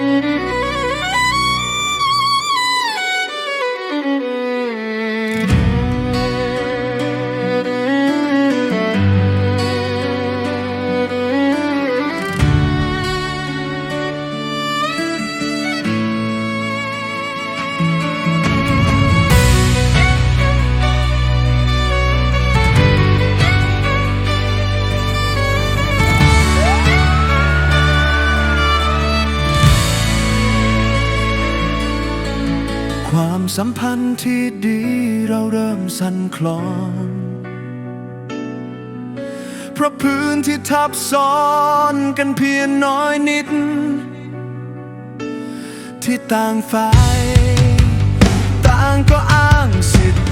嗯。 สัมพันธ์ที่ดีเราเริ่มสั่นคลอน เพราะพื้นที่ทับซ้อนกันเพียงน้อยนิด ที่ต่างฝ่าย ต่างก็อ้างสิทธิ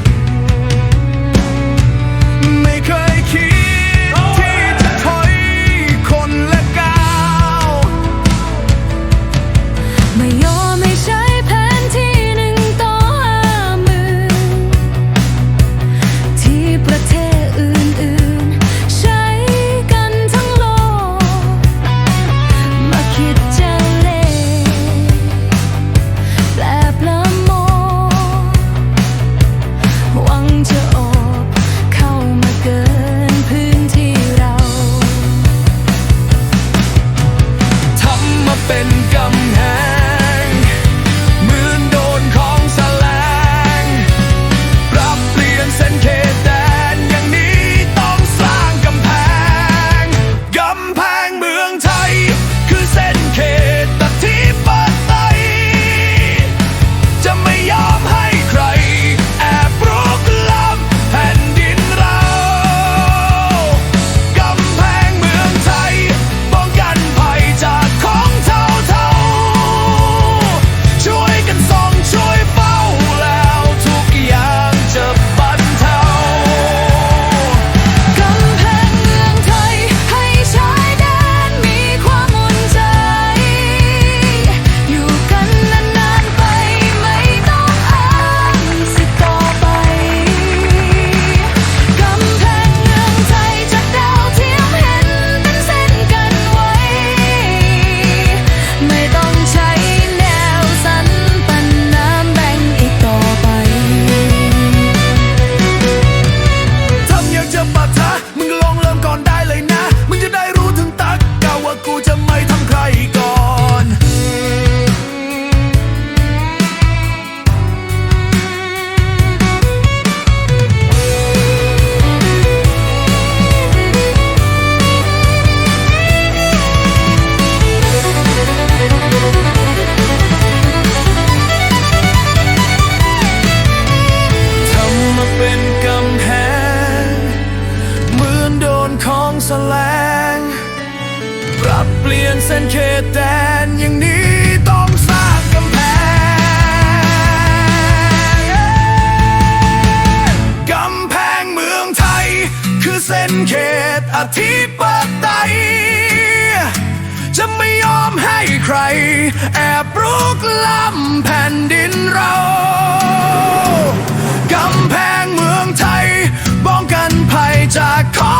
เปลี่ยนเส้นเขตแดนอย่างนี้ต้องสร้างกำแพง กำแพงเมืองไทย คือเส้นเขตอธิปไตย จะไม่ยอมให้ใคร แอบรุกล้ำแผ่นดินเรา กำแพงเมืองไทยป้องกันภัยจากขอ